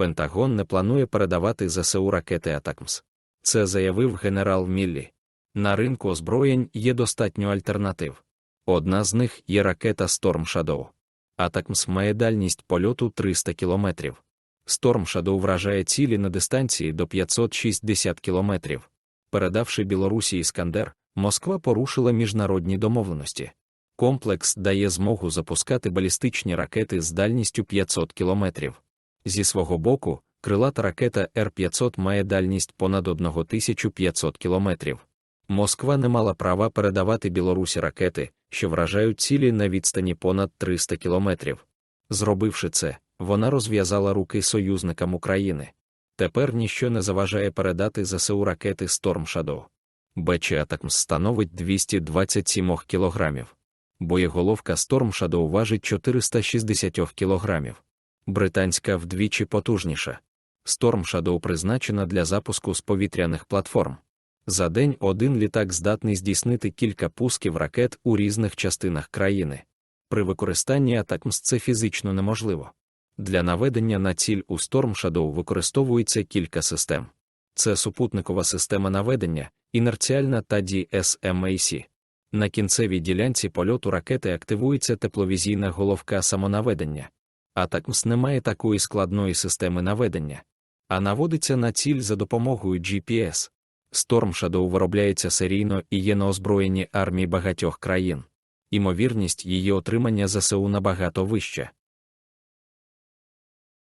Пентагон не планує передавати ЗСУ ракети Атакмс. Це заявив генерал Міллі. На ринку озброєнь є достатньо альтернатив. Одна з них є ракета Storm Shadow. Атакмс має дальність польоту 300 км. Storm Shadow вражає цілі на дистанції до 560 км. Передавши Білорусі Іскандер, Москва порушила міжнародні домовленості. Комплекс дає змогу запускати балістичні ракети з дальністю 500 км. Зі свого боку, крилата ракета Р-500 має дальність понад 1500 км. Москва не мала права передавати Білорусі ракети, що вражають цілі на відстані понад 300 км. Зробивши це, вона розв'язала руки союзникам України. Тепер ніщо не заважає передати ЗСУ ракети Storm Shadow. БЧ Атакмс становить 227 кг. Боєголовка Storm Shadow важить 460 кг. Британська вдвічі потужніша. Storm Shadow призначена для запуску з повітряних платформ. За день один літак здатний здійснити кілька пусків ракет у різних частинах країни. При використанні Атакмс це фізично неможливо. Для наведення на ціль у Storm Shadow використовується кілька систем. Це супутникова система наведення, інерціальна та DSMAC. На кінцевій ділянці польоту ракети активується тепловізійна головка самонаведення. Атакмс не має такої складної системи наведення, а наводиться на ціль за допомогою GPS. Storm Shadow виробляється серійно і є на озброєнні армії багатьох країн. Імовірність її отримання ЗСУ набагато вища.